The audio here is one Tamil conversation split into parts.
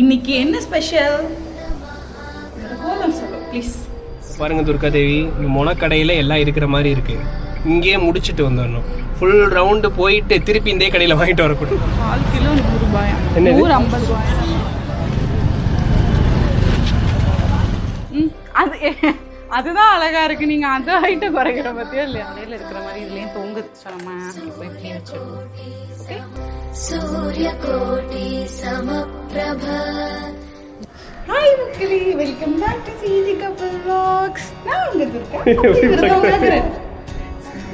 இன்னைக்கு என்ன ஸ்பெஷல் கோலம் சொல்லு ப்ளீஸ் பாருங்க துர்கா தேவி இந்த மொனக்கடையில் எல்லாம் இருக்கிற மாதிரி இருக்கு. இங்கேயே முடிச்சுட்டு வந்துடணும். ஃபுல் ரவுண்டு போயிட்டு திருப்பி இந்த கடையில் வாங்கிட்டு வரக்கூடாது. கால் கிலோ நூறு ரூபாயா? என்னது? நூறு ஐம்பது ரூபாயா? ம், அது அதுதான் அழகா இருக்கு. நீங்க அந்த ஹைட்டை குறைக்கிற பத்தியா இல்லையா இடையில இருக்கிற மாதிரி இதுலயும் தொங்குது. ஸோ நம்ம இப்போ இப்படி சூரியகோடி சமப்பிரப. ஹாய் மக்களே. வெல்கம் பேக் டு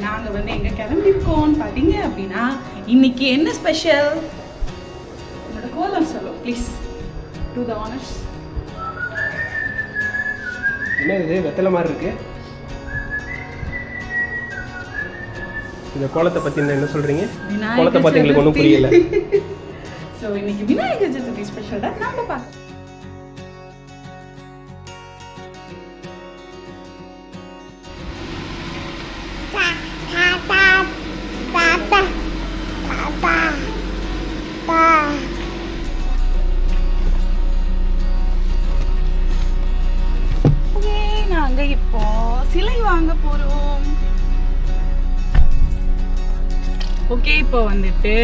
நாங்க வந்து எங்க கிளம்பிருக்கோம் பாத்தீங்க அப்படின்னா இன்னைக்கு என்ன ஸ்பெஷல் உங்களோட கோலம் சொல்லும் ப்ளீஸ் டு த ஆனர்ஸ் என்ன இது? வெத்தலை மாதிரி இருக்கு? இந்த கோலத்தை பற்றி என்ன சொல்கிறீங்க கோலத்தை பற்றி எங்களுக்கு ஒன்றும் புரியல. ஸோ இன்னைக்கு விநாயகர் சதுர்த்தி ஸ்பெஷல் தான் நாம பார்க்க இப்போ வந்துட்டு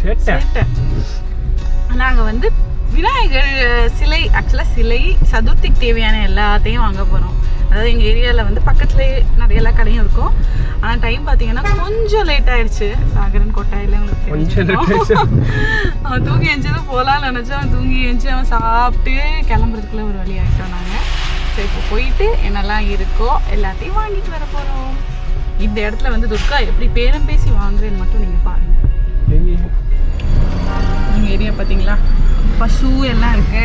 சேட்டை. சேட்டை. நாங்க வந்து விநாயகர் சிலை ஆக்சுவலாக சிலை சதுர்த்திக்கு தேவையான எல்லாத்தையும் வாங்க போறோம். அதாவது எங்க ஏரியால வந்து பக்கத்துலேயே நிறைய எல்லா கடையும் இருக்கும். ஆனா டைம் பாத்தீங்கன்னா கொஞ்சம் லேட் ஆயிடுச்சு. சாகரன் கொட்டாயில. அவன் தூங்கி எஞ்சதும் போகலான்னு நினச்சா அவன் தூங்கி எஞ்சி அவன் சாப்பிட்டு கிளம்புறதுக்குள்ள ஒரு வழி ஆகிட்டோம் நாங்கள் ஸோ இப்போ போயிட்டு என்னெல்லாம் இருக்கோ எல்லாத்தையும் வாங்கிட்டு வர போகிறோம் இந்த இடத்துல வந்து துர்கா எப்படி பேரம் பேசி வாங்குறேன்னு மட்டும் நீங்கள் பாருங்க. எங்கள் ஏரியா பார்த்தீங்களா பசு எல்லாம் இருக்கு.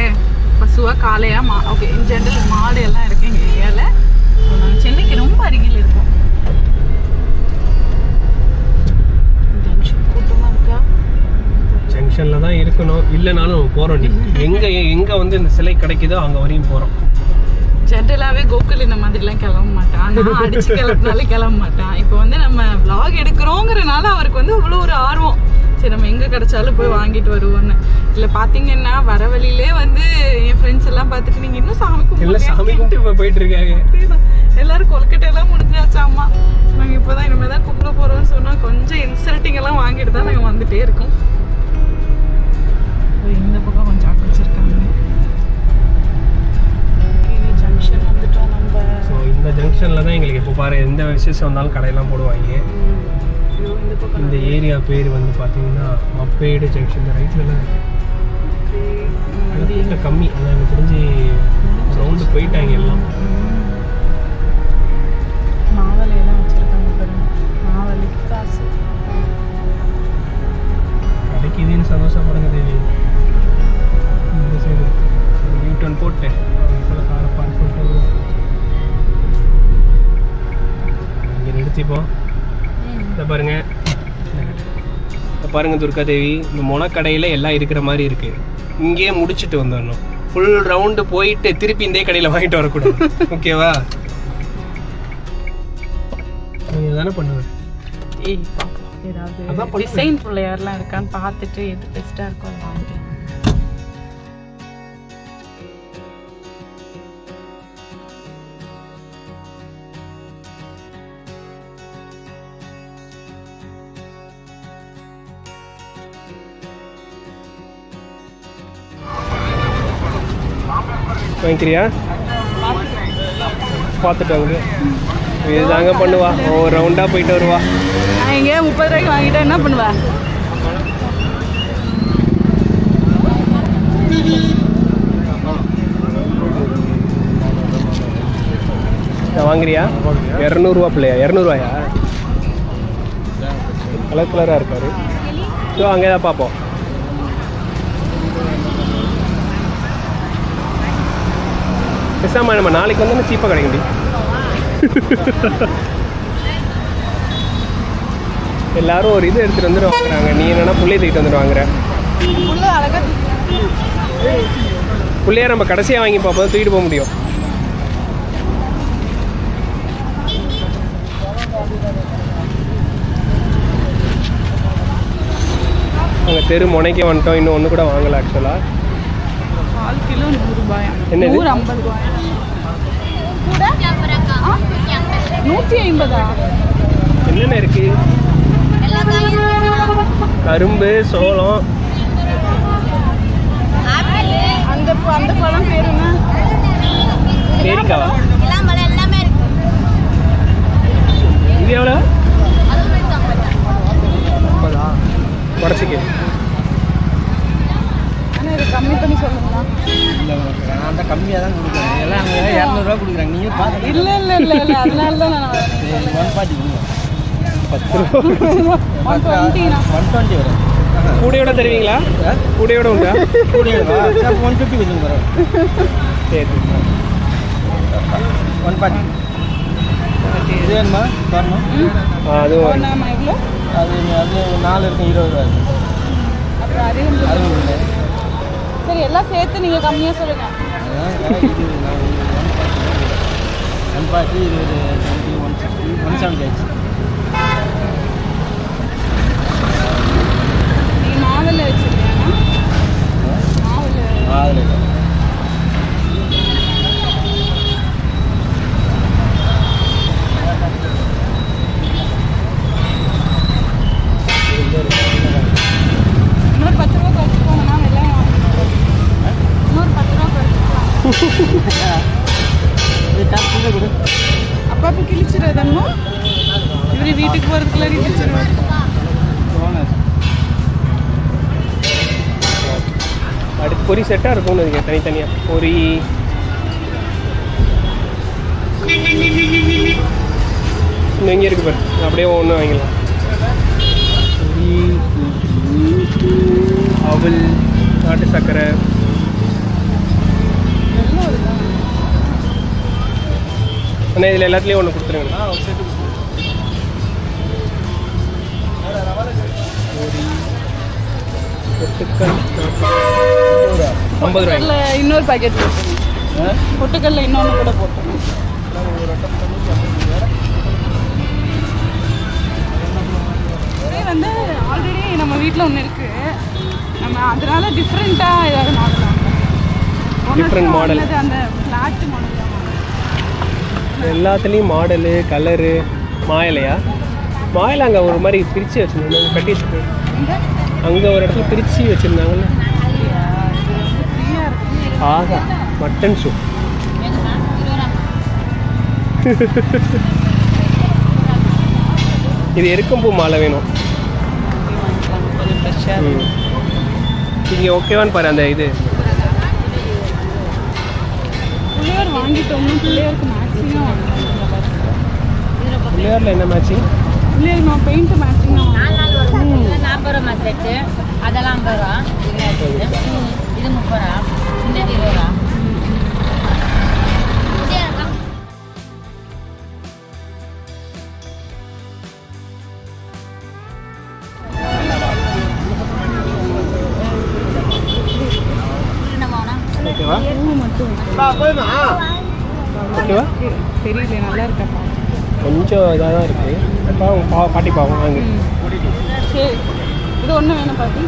பசுவா காளையா மா ஓகே இன் ஜென்ரல் மாடு எல்லாம் இருக்கு எங்கள் ஏரியாவில் நாங்கள் சென்னைக்கு ரொம்ப அருகில் இருக்கோம். ஜங்ஷனில் தான் இருக்கணும். இல்லைனாலும் போகிறோம் எங்கே எங்கே வந்து இந்த சிலை கிடைக்குதோ அங்கே வரையும் போகிறோம் ஜென்ரலாகவே கோகுல் இந்த மாதிரிலாம் கிளம்ப மாட்டான். நான் அடிச்சு கிளப்பினாலே கிளம்ப மாட்டான். இப்போ வந்து நம்ம vlog எடுக்கிறோங்கிறனால அவருக்கு வந்து அவ்வளோ ஒரு ஆர்வம். சரி நம்ம எங்கே கிடைச்சாலும் போய் வாங்கிட்டு வருவோன்னு இல்லை பார்த்தீங்கன்னா வர வழியிலே வந்து என் ஃப்ரெண்ட்ஸ் எல்லாம் பார்த்துட்டு நீங்கள் இன்னும் சாமி கும்பிடலையா? சாமி கும்பிட்டு போயிட்டு இருக்காங்க. எல்லாரும் கொல்கட்டையெல்லாம் முடிஞ்சாச்சாமா நாங்கள் இப்போ தான் இனிமேல் தான் கும்பிட போகிறோம்னு சொன்னால் கொஞ்சம் இன்சல்ட்டிங் எல்லாம் வாங்கிட்டு தான் நாங்கள் வந்துட்டே இருக்கோம். இந்த பக்கம் ஜங்ஷனில் தான் எங்களுக்கு இப்போ பாரு எந்த விசேஷம் வந்தாலும் கடையெல்லாம் போடுவாங்க. இந்த ஏரியா பேர் வந்து பார்த்தீங்கன்னா மப்பேடு ஜங்ஷன் இந்த ரைட்டில் தான் இருக்கு. ம், அது கூட்டம் கம்மி. ஆனால் எனக்கு தெரிஞ்சு ரவுண்டு போயிட்டாங்க எல்லாம். மாவலையெல்லாம் வச்சிருக்காங்க பாருங்க. மாவலி காசு. கிடைக்குதுன்னு சந்தோஷப்படுங்க தேவி. இந்த சைடு யூட்டன் போட்டு. இப்போ காரை பார்க் பண்ணிட்டு இங்கே நிறுத்திப்போம் இதை பாருங்க. இதை பாருங்க துர்கா தேவி இந்த மொனக்கடையில் எல்லாம் இருக்கிற மாதிரி இருக்கு. இங்கேயே முடிச்சுட்டு வந்துடணும். ஃபுல் ரவுண்டு போயிட்டு திருப்பி இந்த கடையில் வாங்கிட்டு வரக்கூடாது. ஓகேவா? நீங்கள் தானே பண்ணுவேன் ஏதாவது. டிசைன் பிள்ளையார்லாம் இருக்கான்னு பார்த்துட்டு எது பெஸ்ட்டாக இருக்கோ வாங்கிக்கிறியா? பார்த்துட்டு வாங்க. இதுதாங்க பண்ணுவா. ஒரு ரவுண்டாக போயிட்டு வருவா. நான் எங்கேயா முப்பது ரூபாய்க்கு வாங்கிட்டா என்ன பண்ணுவேன் இதை வாங்குறியா? இரநூறுவா பிள்ளையா? இரநூறுவாயா? கலர் கலராக இருக்காரு ஸோ அங்கே தான் பார்ப்போம். பேசாம நம்ம நாளைக்கு வந்து சீப்பாக கிடைக்க முடியும் எல்லாரும் ஒரு இது எடுத்துகிட்டு வந்துட்டு வாங்குறாங்க. நீ என்னன்னா புள்ளைய தூக்கிட்டு வந்துட்டு வாங்குற. புள்ளைய நம்ம கடைசியாக வாங்கி பார்ப்போம். தூக்கிட்டு போக முடியும். அங்கே தெரு முனைக்கே வந்துட்டோம். இன்னும் ஒன்று கூட வாங்கலை ஆக்சுவலாக கால் கிலோ நூறு ரூபாயா? என்னது? நூறு ஐம்பது ரூபாயா? நூற்றி ஐம்பதா? என்னென்ன இருக்கு? கரும்பு சோளம். அந்த அந்த பழம் பேர் என்ன? பேரிக்காவா எல்லாமே இருக்கு. இது எவ்வளோ குறைச்சிக்கு. இது கம்மி பண்ணி சொல்லுங்களா? இல்லை நான் தான் கம்மியாக தான் கொடுக்குறேன். எல்லாம் அங்கே இரநூறுவா கொடுக்குறாங்க. நீங்கள் பார்த்து இல்லை இல்லை இல்லை இல்லை. அதனால தான் நான் ஒன் ஃபார்ட்டி கொடுங்க. பத்து ரூபா. ஒன் டுவெண்ட்டினா ஒன் டுவெண்ட்டி வரும். கூடையோட தருவீங்களா? கூடையோட உண்டா? ஒன் ஃபிஃப்டி கொடுங்க வரும். சரி ஒன் ஃபார்ட்டி இது வேணுமா? வரணும்? எவ்வளோ? அது அது நாலு இருக்கும் இருபது ரூபா இருக்கு. அப்புறம் அதையும் அது கொடுங்க சரி எல்லாம் சேர்த்து நீங்கள் கம்மியாக சொல்லுங்க. ஒன் ஃபார்ட்டி இது ஒரு twenty one sixty one seventy ஆச்சு நீ மாவில். வச்சுருக்கியாண்ணா மாவில் அதில் இல்லை இன்னொரு பத்து ரூபா குறைச்சிக்கோங்கண்ணா வெள்ளையம் இன்னொரு பத்து ரூபா குறைச்சிக்கலாம் இது காசு கொடு இவரு வீட்டுக்கு போகிறதுக்குள்ள கிழிச்சிருவாரு அடுத்து பொரி செட்டாக இருக்கும்னு நினைக்கிறேன் தனித்தனியாக பொரி இன்னும் இருக்கு பாரு. அப்படியே ஒன்று வாங்கிடலாம். பொரி அவல் நாட்டு சர்க்கரை. அண்ணா இதில் எல்லாத்துலேயும் ஒன்று கொடுத்துருங்க. ஆ ஒரு செட்டு பொட்டுக்கல் ஐம்பது ரூபாய் இன்னொரு பாக்கெட் போட்டுருங்க பொட்டுக்கல்ல இன்னொன்று கூட போட்டுருங்க. ஒரே வந்து ஆல்ரெடி நம்ம வீட்டில் ஒன்று இருக்கு. நம்ம அதனால டிஃப்ரெண்ட்டாக ஏதாவது மாடல் Different model. அந்த ஃப்ளாட் மாடல் எல்லாத்துலேயும் மாடலு கலரு மாயிலையா? மாயில அங்கே ஒரு மாதிரி பிரித்து வச்சுருந்தாங்க கட்டி வச்சுருக்கு அங்கே ஒரு இடத்துல பிரித்து வச்சுருந்தாங்கல்ல. ஆஹா மட்டன் சூப் இது எருக்கம்பூ மாலை வேணும். இங்கே ஓகேவான்னு பாரு அந்த இது. வாங்கிட்டோம்னா மேக்ஸிமம் வாங்கிட்டோம் பிள்ளையாரில் என்ன மேட்சிங் பிள்ளையாருக்கு நான் பெயிண்ட் மேக்ஸிமம் நாலு நாள் வரும் நாற்பது ரூபா செட்டு அதெல்லாம் ஐம்பது ரூபா. இது முப்பது ரூபா. இந்த இது இருபது ரூபா. ஓகேவா? ஓகேவா? தெரியல நல்லா இருக்கா? கொஞ்சம் இதாக தான் இருக்குது பாட்டி பாவம் வாங்க. சரி. இது ஒன்று வேணும் பாட்டி.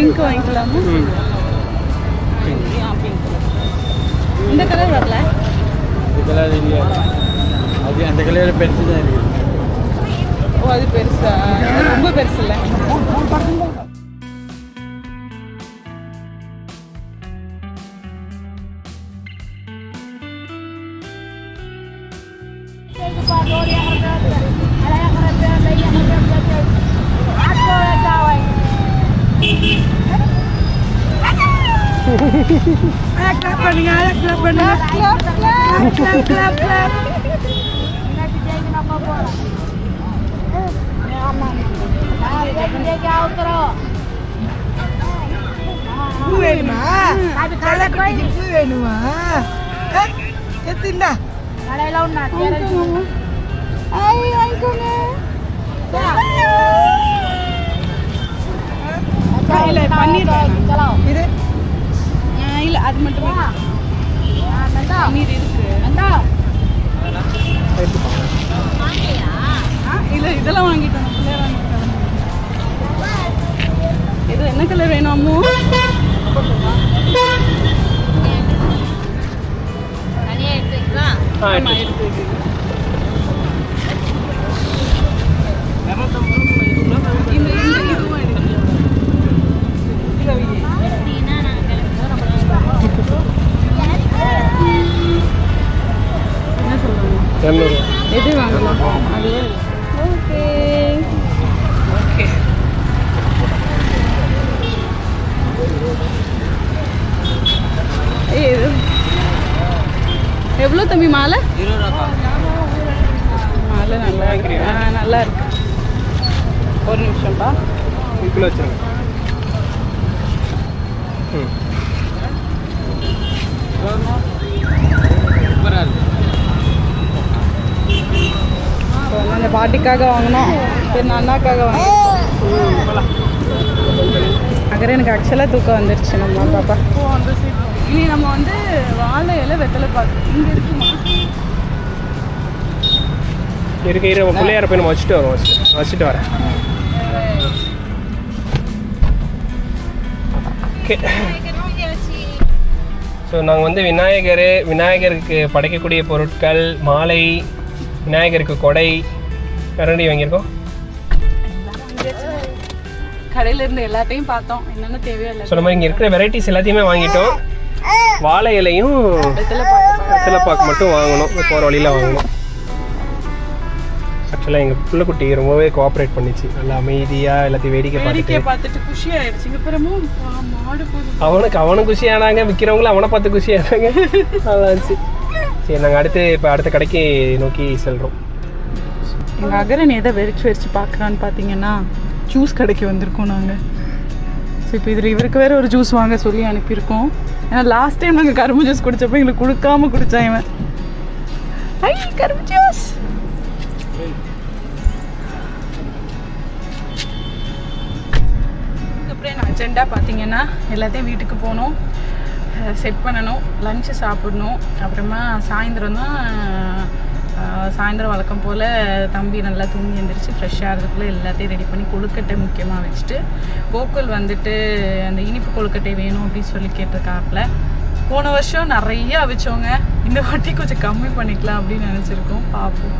பிங்க் வாங்கிக்கலாமா. இந்த கலர் வரல. இதெல்லாம் இல்லையா. அது அந்த கல்யாணம் பெருசு தான் இருக்குது ஓ அது பெருசா? ரொம்ப பெருசு இல்லை. Ini klap, klap, klap, ini Nggak dijahilin apa-apa. Nah, dijahilin outro. Gue mah. Kalau aku jadi gue mah. Eh, ini, Kalau lo nak, Ayo, ayo, ಇಲ್ಲ ಪನ್ನೀರ್ ಇಲ್ಲ ಅದು ಮಟ್ಟ பன்னீர் இருக்கு. ஆ, இல்ல இதெல்லாம் வாங்கிட்டோம். பிள்ளைய வாங்கிட்டேன் இது என்ன கலர் வேணும் அம்மு. இந்த இந்த இதுவும் எடுக்கலாம். இதை வை. எடுத்தீங்கன்னா நாங்கள் கிளம்புவோம் என்ன சொல்றாங்க இரநூறுவா எது வாங்கலாம் அதுவே ஓகே ஓகே இது எவ்வளோ தம்பி மாலை மாலை நல்லா இருக்கு ஆ நல்லா இருக்கு ஒரு நிமிஷம்ப்பா இதுக்குள்ளே வச்சுருங்க ம் இப்போ வந்து அந்த வாங்கினோம். சரி நான் அண்ணாக்காக வாங்கினோம். அகர எனக்கு ஆக்சுவலாக தூக்கம் வந்துருச்சு நம்ம பாப்பா. இனி நம்ம வந்து வாழை இலை வெத்தலை பாக்கு. இங்கே இருக்குமா? இருக்க இரு பிள்ளையார போய் நம்ம வச்சுட்டு வரோம் வச்சுட்டு வரேன். ஸோ நாங்கள் வந்து விநாயகர் விநாயகருக்கு படைக்கக்கூடிய பொருட்கள் மாலை விநாயகருக்கு கொடை கரண்டி வாங்கியிருக்கோம்? கடையில இருந்து எல்லாத்தையும் பார்த்தோம். என்னென்ன தேவையோ இல்லை ஸோ நம்ம இங்கே இருக்கிற வெரைட்டிஸ் எல்லாத்தையுமே வாங்கிட்டோம். வாழை இலையும் வெத்தலை பாக்கு வெத்தலை பாக்கு மட்டும் வாங்கணும். போகிற வழியில் வாங்கணும். ஆக்சுவலாக எங்கள் பிள்ளைக்குட்டி ரொம்பவே கோஆப்ரேட் பண்ணிச்சு. நல்லா அமைதியாக எல்லாத்தையும் வேடிக்கை பார்த்துட்டு. பார்த்துட்டு குஷி ஆயிடுச்சு அப்புறமும் அவனுக்கு அவனும் குஷியானாங்க. விற்கிறவங்களும் அவனை பார்த்து குஷியானாங்க. அதாச்சு சரி நாங்கள் அடுத்து இப்போ அடுத்த கடைக்கு நோக்கி செல்கிறோம் எங்கள் அகரன் எதை வெறிச்சு வெறிச்சு பார்க்குறான்னு பார்த்தீங்கன்னா ஜூஸ் கடைக்கு வந்திருக்கோம் நாங்கள் ஸோ இப்போ இதில் இவருக்கு வேறு ஒரு ஜூஸ் வாங்க சொல்லி அனுப்பியிருக்கோம். ஏன்னா லாஸ்ட் டைம் நாங்கள் கரும்பு ஜூஸ் குடித்தப்போ எங்களுக்கு கொடுக்காம குடித்தான் இவன். ஐ கரும்பு ஜூஸ் அப்புறம் என்ன அஜெண்டா பார்த்தீங்கன்னா எல்லாத்தையும் வீட்டுக்கு போகணும். செட் பண்ணணும். லஞ்சு சாப்பிடணும். அப்புறமா சாயந்தரம் தான் சாயந்தரம் வழக்கம் போல் தம்பி நல்லா தூங்கி எழுந்திரிச்சு ஃப்ரெஷ்ஷாக இருக்கிறதுக்குள்ள எல்லாத்தையும் ரெடி பண்ணி கொழுக்கட்டை முக்கியமாக வச்சுட்டு கோகுல் வந்துட்டு அந்த இனிப்பு கொழுக்கட்டை வேணும் அப்படின்னு சொல்லி கேட்டிருக்காப்புல. போன வருஷம் நிறைய அவிச்சோங்க. இந்த வாட்டி கொஞ்சம் கம்மி பண்ணிக்கலாம் அப்படின்னு நினச்சிருக்கோம். பார்ப்போம்.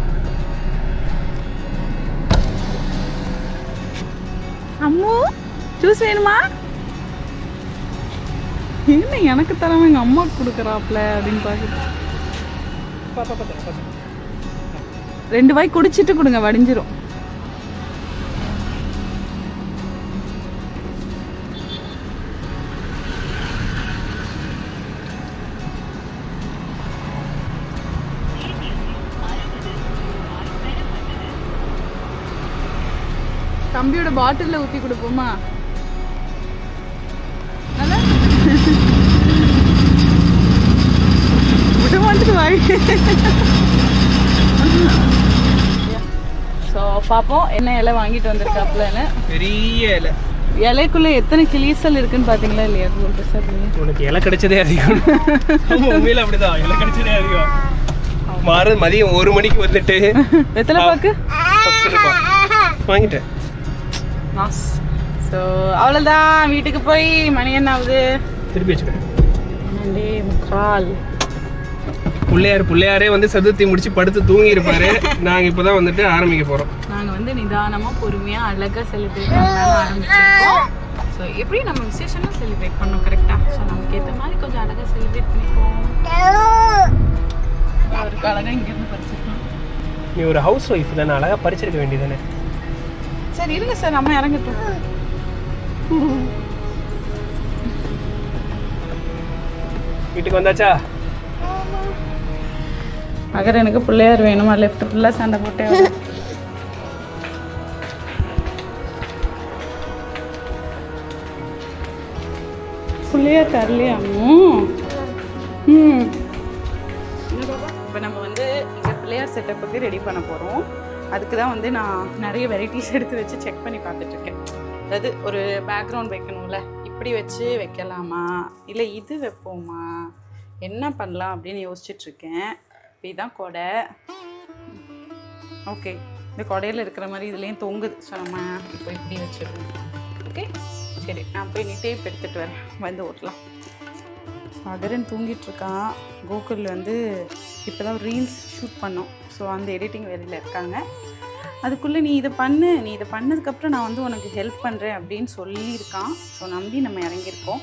அம்மு ஜூஸ் வேணுமா? என்ன எனக்கு தரவங்க எங்கள் அம்மாவுக்கு கொடுக்குறாப்ல அப்படின்னு பார்த்து ரெண்டு வாய் குடிச்சிட்டு கொடுங்க வடிஞ்சிரும். தம்பியோட பாட்டிலில் ஊற்றி கொடுப்போமா? நல்லா? விட மாட்டேது வாய். பார்ப்போம் என்ன இலை வாங்கிட்டு வந்திருக்காப்புலன்னு பெரிய இலை. இலைக்குள்ள எத்தனை கிளீசல் இருக்குன்னு பார்த்தீங்களா இல்லையா? சார் உனக்கு இலை கிடைச்சதே அதிகம். உண்மையில அப்படிதான். இலை கிடைச்சதே அதிகம். மாறு மதியம் ஒரு மணிக்கு வந்துட்டு. வெத்தலை பாக்கு? வாங்கிட்டேன். மாஸ் ஸோ அவ்வளோதான் வீட்டுக்கு போய் மணி என்ன ஆகுது திருப்பி வச்சுக்கிறேன். முக்கால் பிள்ளையார் பிள்ளையாரே வந்து சதுர்த்தி முடிச்சு படுத்து தூங்கி இருப்பாரு நாங்க இப்பதான் வந்துட்டு ஆரம்பிக்க போறோம். நாங்கள் வந்து நிதானமாக பொறுமையாக அழகாக செலிப்ரேட் பண்ணலாம்னு ஆரம்பிச்சிருக்கோம். ஸோ எப்படி நம்ம விசேஷம்லாம் செலிப்ரேட் பண்ணோம் கரெக்டாக ஸோ நமக்கு ஏற்ற மாதிரி கொஞ்சம் அழகாக செலிப்ரேட் பண்ணிப்போம். அவருக்கு அழகாக இங்கேருந்து பறிச்சிருக்கோம் நீ ஒரு ஹவுஸ் ஒய்ஃப் தானே அழகா பறிச்சிருக்க வேண்டியதானே சரி இருங்க சார் நம்ம இறங்கட்டும். வீட்டுக்கு வந்தாச்சா? அகர் எனக்கு பிள்ளையார் வேணுமா? லெஃப்ட் ஃபுல்லாக சண்டை போட்டே பிள்ளையார் தரலையா? ம். ம். இப்போ நம்ம வந்து இங்கே பிள்ளையார் செட்டப்புக்கு ரெடி பண்ண போகிறோம் அதுக்கு தான் வந்து நான் நிறைய வெரைட்டிஸ் எடுத்து வச்சு செக் பண்ணி பார்த்துட்ருக்கேன் அதாவது ஒரு பேக்ரவுண்ட் வைக்கணும்ல. இப்படி வச்சு வைக்கலாமா? இல்லை இது வைப்போமா? என்ன பண்ணலாம் அப்படின்னு யோசிச்சுட்ருக்கேன் இதுதான் கொடை. ஓகே இந்த கொடையில் இருக்கிற மாதிரி இதுலேயும் தொங்குது. ஸோ நம்ம இப்போ இப்படி வச்சிருக்கோம் ஓகே சரி நான் போய் நீ டேப் எடுத்துகிட்டு வரேன் வந்து ஓட்டலாம். அகரன் தூங்கிட்டு இருக்கான். கோகுல் வந்து இப்போ தான் ரீல்ஸ் ஷூட் பண்ணோம். ஸோ அந்த எடிட்டிங் வேலையில் இருக்காங்க. அதுக்குள்ளே நீ இதை பண்ணு. நீ இதை பண்ணதுக்கப்புறம் நான் வந்து உனக்கு ஹெல்ப் பண்ணுறேன் அப்படின்னு சொல்லியிருக்கான். ஸோ நம்பி நம்ம இறங்கியிருக்கோம்.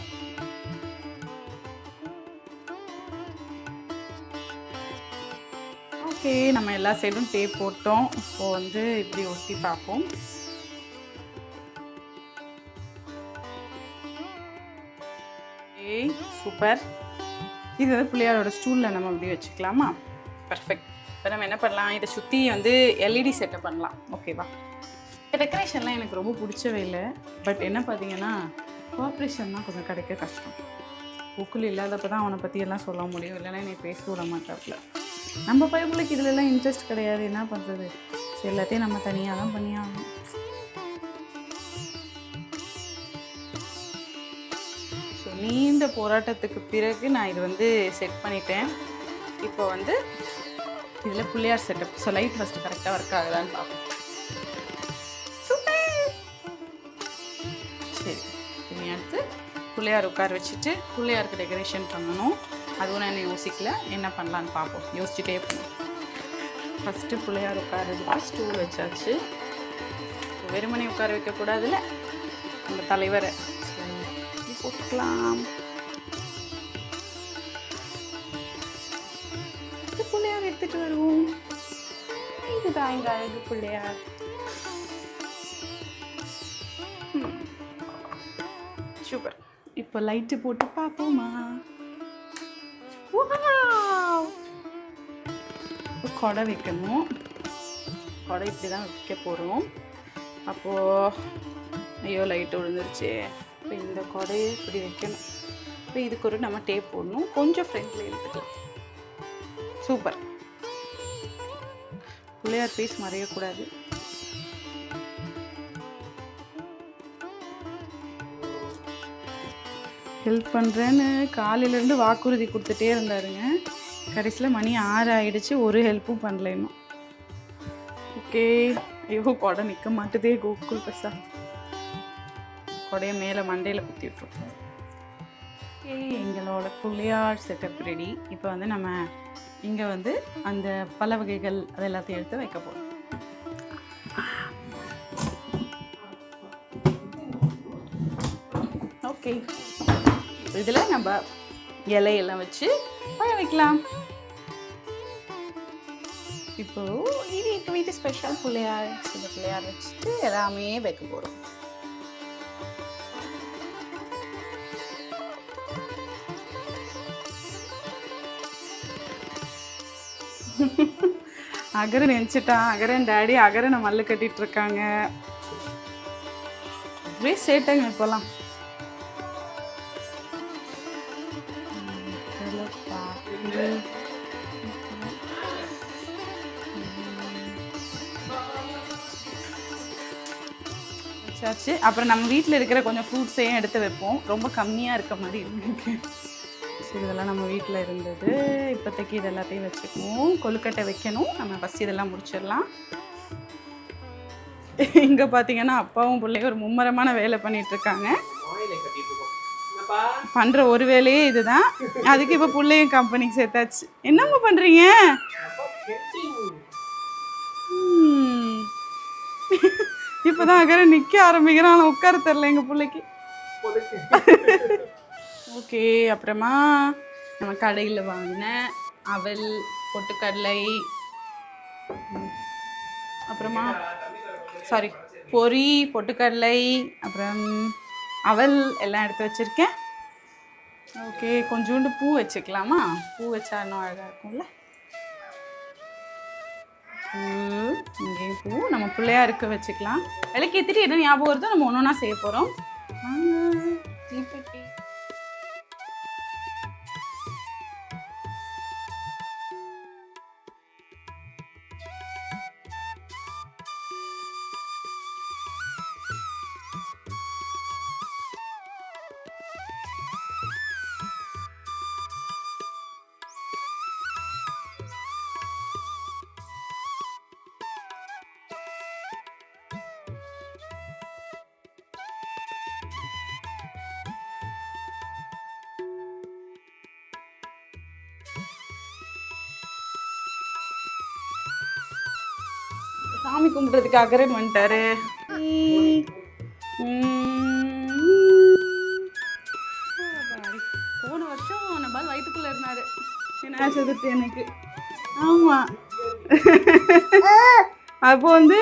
ஓகே நம்ம எல்லா சைடும் டேப் போட்டோம். இப்போ வந்து இப்படி ஒட்டி பார்ப்போம். ஏய் சூப்பர். இது வந்து பிள்ளையாரோட ஸ்டூலில் நம்ம அப்படி வச்சுக்கலாமா? பர்ஃபெக்ட் இப்போ நம்ம என்ன பண்ணலாம்? இதை சுற்றி வந்து எல்இடி செட்டப் பண்ணலாம். ஓகேவா டெக்கரேஷன்லாம் எனக்கு ரொம்ப பிடிச்சவே இல்லை. பட் என்ன பார்த்தீங்கன்னா கோஆப்ரேஷன்லாம் கொஞ்சம் கிடைக்க கஷ்டம். புக்கில் இல்லாதப்ப தான் அவனை பற்றி எல்லாம் சொல்ல முடியும். இல்லைன்னா என்னை பேச விட மாட்டாப்புல நம்ம பைபிளுக்கு இதுலலாம் இன்ட்ரெஸ்ட் கிடையாது. என்ன பண்ணுறது சரி எல்லாத்தையும் நம்ம தனியாக தான் பண்ணியாகணும். ஸோ நீண்ட போராட்டத்துக்கு பிறகு நான் இது வந்து செட் பண்ணிட்டேன். இப்போ வந்து இதில் Pillaiyar setup so light first கரெக்டாக ஒர்க் ஆகுதான்னு பார்ப்போம். சரி இனி அடுத்து பிள்ளையார் உட்கார வச்சுட்டு பிள்ளையாருக்கு டெக்கரேஷன் பண்ணணும். அதுவும் நான் யோசிக்கல. என்ன பண்ணலான்னு பார்ப்போம் யோசிச்சுட்டே போகணும் ஃபஸ்ட்டு பிள்ளையார் உட்காரதுக்கு ஸ்டூல் வச்சாச்சு. வெறுமனே உட்கார வைக்கக்கூடாதுல்ல நம்ம தலைவரை. போட்டுக்கலாம். பிள்ளையார் எடுத்துட்டு வருவோம். இதுதான் எங்கள் அழகு பிள்ளையார். சூப்பர். இப்போ லைட்டு போட்டு பார்ப்போமா? இப்போ கொடை வைக்கணும். கொடை இப்படி தான் வைக்க போகிறோம் அப்போது ஐயோ லைட்டு விழுந்துருச்சு. இப்போ இந்த கொடையை இப்படி வைக்கணும். இப்போ இதுக்கு ஒரு நம்ம டேப் போடணும். கொஞ்சம் ஃப்ரெண்ட்ல எடுத்துக்கலாம். சூப்பர். பிள்ளையார் பீஸ் மறையக்கூடாது. ஹெல்ப் பண்ணுறேன்னு காலையிலேருந்து வாக்குறுதி கொடுத்துட்டே இருந்தாருங்க. கடைசியில் மணி ஆறு ஆகிடுச்சு ஒரு ஹெல்ப்பும் பண்ணல இன்னும். ஓகே. ஐயோ கொடை நிற்க மாட்டுதே கோகுல் பசா கொடைய மேலே மண்டையில் குத்தி விட்ருக்கோம் ஓகே எங்களோட புள்ளியார் செட்டப் ரெடி இப்போ வந்து நம்ம இங்கே வந்து அந்த பல வகைகள் அது எல்லாத்தையும் எடுத்து வைக்க போகிறோம் ஓகே. இதில் நம்ம இலையெல்லாம் வச்சு பழ வைக்கலாம். இப்போ இது எங்கள் வீட்டு ஸ்பெஷல் பிள்ளையார் சின்ன பிள்ளையார் வச்சுட்டு எல்லாமே வைக்க போகிறோம் அகரன் நினச்சிட்டான். அகரன் டேடி அகரனை மல்லு கட்டிட்டு இருக்காங்க. ஒரே சேட்டைங்க இப்போலாம் வச்சு அப்புறம் நம்ம வீட்டில் இருக்கிற கொஞ்சம் ஃப்ரூட்ஸையும் எடுத்து வைப்போம். ரொம்ப கம்மியாக இருக்க மாதிரி இருக்கு. ஸோ இதெல்லாம் நம்ம வீட்டில் இருந்தது. இப்போதைக்கு இது எல்லாத்தையும் வச்சுக்குவோம். கொழுக்கட்டை வைக்கணும். நம்ம ஃபஸ்ட் இதெல்லாம் முடிச்சிடலாம். இங்கே பார்த்தீங்கன்னா அப்பாவும் பிள்ளையும் ஒரு மும்மரமான வேலை பண்ணிட்டு இருக்காங்க. பண்ணுற ஒரு வேலையே இதுதான். அதுக்கு இப்போ பிள்ளையும் கம்பெனிக்கு சேர்த்தாச்சு. என்னம்மா பண்ணுறீங்க இப்பதான் அகர நிக்க ஆரம்பிக்கிறான். ஆனா உட்கார தெரில எங்க பிள்ளைக்கு. ஓகே அப்புறமா நம்ம கடையில் வாங்கின அவல் பொட்டுக்கடலை அப்புறமா சாரி பொரி பொட்டுக்கடலை அப்புறம் அவல் எல்லாம் எடுத்து வச்சுருக்கேன். ஓகே கொஞ்சோண்டு பூ வச்சுக்கலாமா? பூ வச்சா இன்னும் அழகாக இருக்கும்ல? பூ பூ நம்ம பிள்ளையாருக்கு வச்சுக்கலாம். விலைக்கு ஏற்றிட்டு என்ன ஞாபகம் வருதோ நம்ம ஒன்று ஒன்றா செய்ய போகிறோம் தீப்பெட்டி. சாமி கும்பிட்றதுக்கு அகரன் வந்துட்டாரு. போன வருஷம் நம்ம வயிற்றுக்குள்ள இருந்தாரு. என்ன சதுர்த்தி எனக்கு? ஆமா. அப்போ வந்து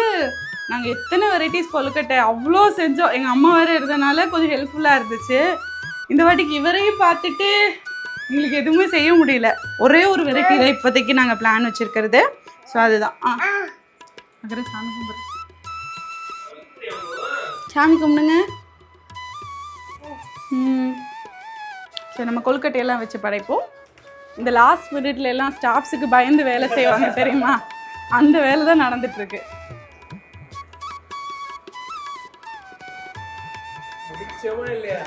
நாங்கள் எத்தனை வெரைட்டிஸ் கொழுக்கட்டை அவ்வளோ செஞ்சோம். எங்கள் அம்மா வேறு இருந்தனால கொஞ்சம் ஹெல்ப்ஃபுல்லாக இருந்துச்சு. இந்த வாட்டிக்கு இவரையும் பார்த்துட்டு எங்களுக்கு எதுவுமே செய்ய முடியல. ஒரே ஒரு வெரைட்டி தான் இப்போதைக்கு நாங்கள் பிளான் வச்சுருக்கிறது. ஸோ அதுதான். ஆ. அப்புறம் சாமி கும்பிட்றோம் சாமி கும்பிடுங்க. ம். சரி நம்ம கொழுக்கட்டையெல்லாம் வச்சு படைப்போம். இந்த லாஸ்ட் மினிட்ல எல்லாம் ஸ்டாஃப்ஸுக்கு பயந்து வேலை செய்வாங்க தெரியுமா? அந்த வேலை தான் நடந்துட்டு இருக்கு முடிச்சோமா இல்லையா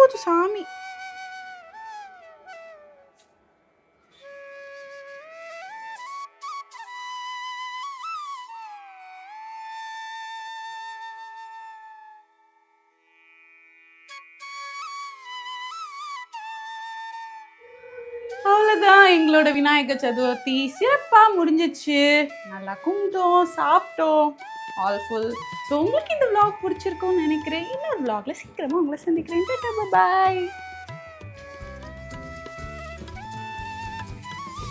போச்சு சாமி. அவ்வளோதான் எங்களோட விநாயகர் சதுர்த்தி. சிறப்பாக முடிஞ்சிச்சு. நல்லா கும்பிட்டோம் சாப்பிட்டோம். ஆல்ஃபுல் ஸோ உங்களுக்கு இந்த விளாக் பிடிச்சிருக்கும்னு நினைக்கிறேன். இன்னொரு விளாகில் சீக்கிரமாக உங்களை சந்திக்கிறேன். பாய்